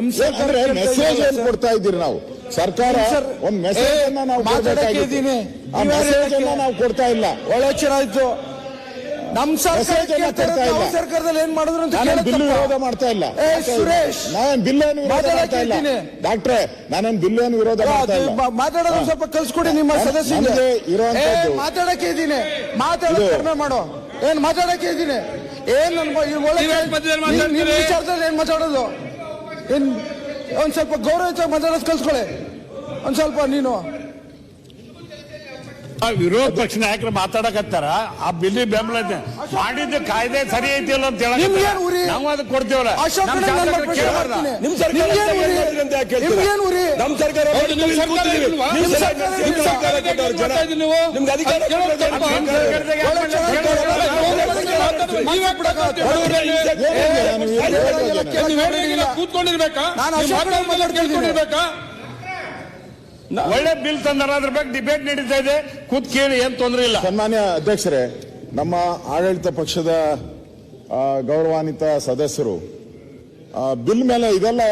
Message ಏನ್ ಕೊಡ್ತಾ ಇದ್ದೀರಿ ನಾವು? ಸರ್ಕಾರ ಸರ್, ಒಂದ್ ಮೆಸೇಜ್ ಅನ್ನ ನಾವು ಮಾತಾಡಕ್ಕೆ ಕೊಡ್ಬೇಕಾಗಿತ್ತು. ಇದ್ದೀನಿ. ಆ ಮೆಸೇಜ್ ಅನ್ನ ನಾವು ಕೊಡ್ತಾ ಇಲ್ಲ. ಒಳ್ಳೆ ಚೆನ್ನಾಗಿತ್ತು ಆಯ್ತು. ನಮ್ ಸರ್ಕಾರದಲ್ಲಿ ಏನ್ ಮಾಡಿದ್ರು ಅಂತ ಬಿಲ್ಲು ವಿರೋಧ ಮಾಡ್ತಾ ಇಲ್ಲ. ಏ, ಸುರೇಶ್. ನಾನೇನ್ ಬಿಲ್ ಏನು ವಿರೋಧ ಮಾತಾಡಕ್ಕೆ ಮಾಡ್ತಾ ಇಲ್ಲ. ಇದ್ದೀನಿ. ಡಾಕ್ಟ್ರೆ ನಾನೇನ್ ಬಿಲ್ ಏನು ವಿರೋಧ ಮಾಡ್ತಾ ಇಲ್ಲ. ಮಾತಾಡೋದು ಸ್ವಲ್ಪ ಕಲ್ಸ್ಕೊಡಿ ನಿಮ್ಮ ಸದಸ್ಯರಿಗೆ. ಮಾತಾಡಕ್ಕೆ ಇದ್ದೀನಿ ಮಾತಾಡೋದು ಕಡಿಮೆ ಮಾಡೋ. ಏನ್ ಮಾತಾಡಕ್ಕೆ ಇದ್ದೀನಿ ಏನ್ ನನ್ ನಿಮ್ ವಿಚಾರದಲ್ಲಿ ಏನ್ ಮಾತಾಡೋದು? ಏನ್ ಒಂದ್ ಸ್ವಲ್ಪ ಗೌರವ ಮಾತಾಡೋದು ಕಲ್ಸ್ಕೊಳ್ಳಿ ಒಂದ್ ಸ್ವಲ್ಪ ನೀನು ಆ ವಿರೋಧ ಪಕ್ಷ ನಾಯಕರು ಮಾತಾಡಕತ್ತಾರ ಆ ಬಿಲ್ಲಿ ಬೆಂಬಲ ಐತೆ. ಮಾಡಿದ್ದ ಕಾಯ್ದೆ ಸರಿ ಐತಿಲ್ಲ ಅಂತ ಹೇಳಕ್ ನಿಮ್ಗೇನ್ ಉರಿ? ನಾವು ಅದಕ್ಕೆ ಕೊಡ್ತೇವಲ್ಲ ಅಶೋಕ್ ನಮ್ಮ ಕಡೆ ನನ್ನ ಶಾಸಕರು ಪ್ರಶ್ನೆ ಕೇಳಬಾರ್ದ? ಮಾಡ್ತೀನಿ. ನಿಮ್ ಸರ್ಕಾರ ನಿಮ್ಗೇನ್ ಉರಿ? ಏನ್ ಅಂತ ಯಾಕೆ? ನಿಮ್ಗೇನ್ ಉರಿ? ನಮ್ ಸರ್ಕಾರ ಹೌದು, ನಿಮ್ ನಿಮ್ಗೆ ಸರ್ಕಾರ ಕೂತಿದ್ದೀವಿ. ಇಲ್ವಾ? ನಿಮ್ ನಿಮ್ ಸರ್ಕಾರ ಸರ್ಕಾರ ನಿಮ್ ಸರ್ಕಾರ ಕೊಟ್ಟವ್ರು ಜನ. ನೀವು? ನಿಮ್ಗೆ ಅಧಿಕಾರ ಅದು ಕೇಳೋದು ಕೊಟ್ಟವ್ರು ಜನ. ಒಳ್ಳೆ ಮಾಡ್ಲಿಲ್ಲ? ಕೂತ್ಕೊಂಡಿರ್ಬೇಕಾ ಒಳ್ಳೆ ಬಿಲ್ ತಂದಾರ ಅದ್ರ ಬಗ್ಗೆ ಡಿಬೇಟ್ ನಡೀತಾ ಇದೆ ಕೂತ್ ಕೇಳಿ ಏನ್ ತೊಂದ್ರೆ ಇಲ್ಲ ಸನ್ಮಾನ್ಯ ಅಧ್ಯಕ್ಷರೇ ನಮ್ಮ ಆಡಳಿತ ಪಕ್ಷದ ಗೌರವಾನ್ವಿತ ಸದಸ್ಯರು ಆ, ಬಿಲ್ ಮೇಲೆ ಇದೆಲ್ಲ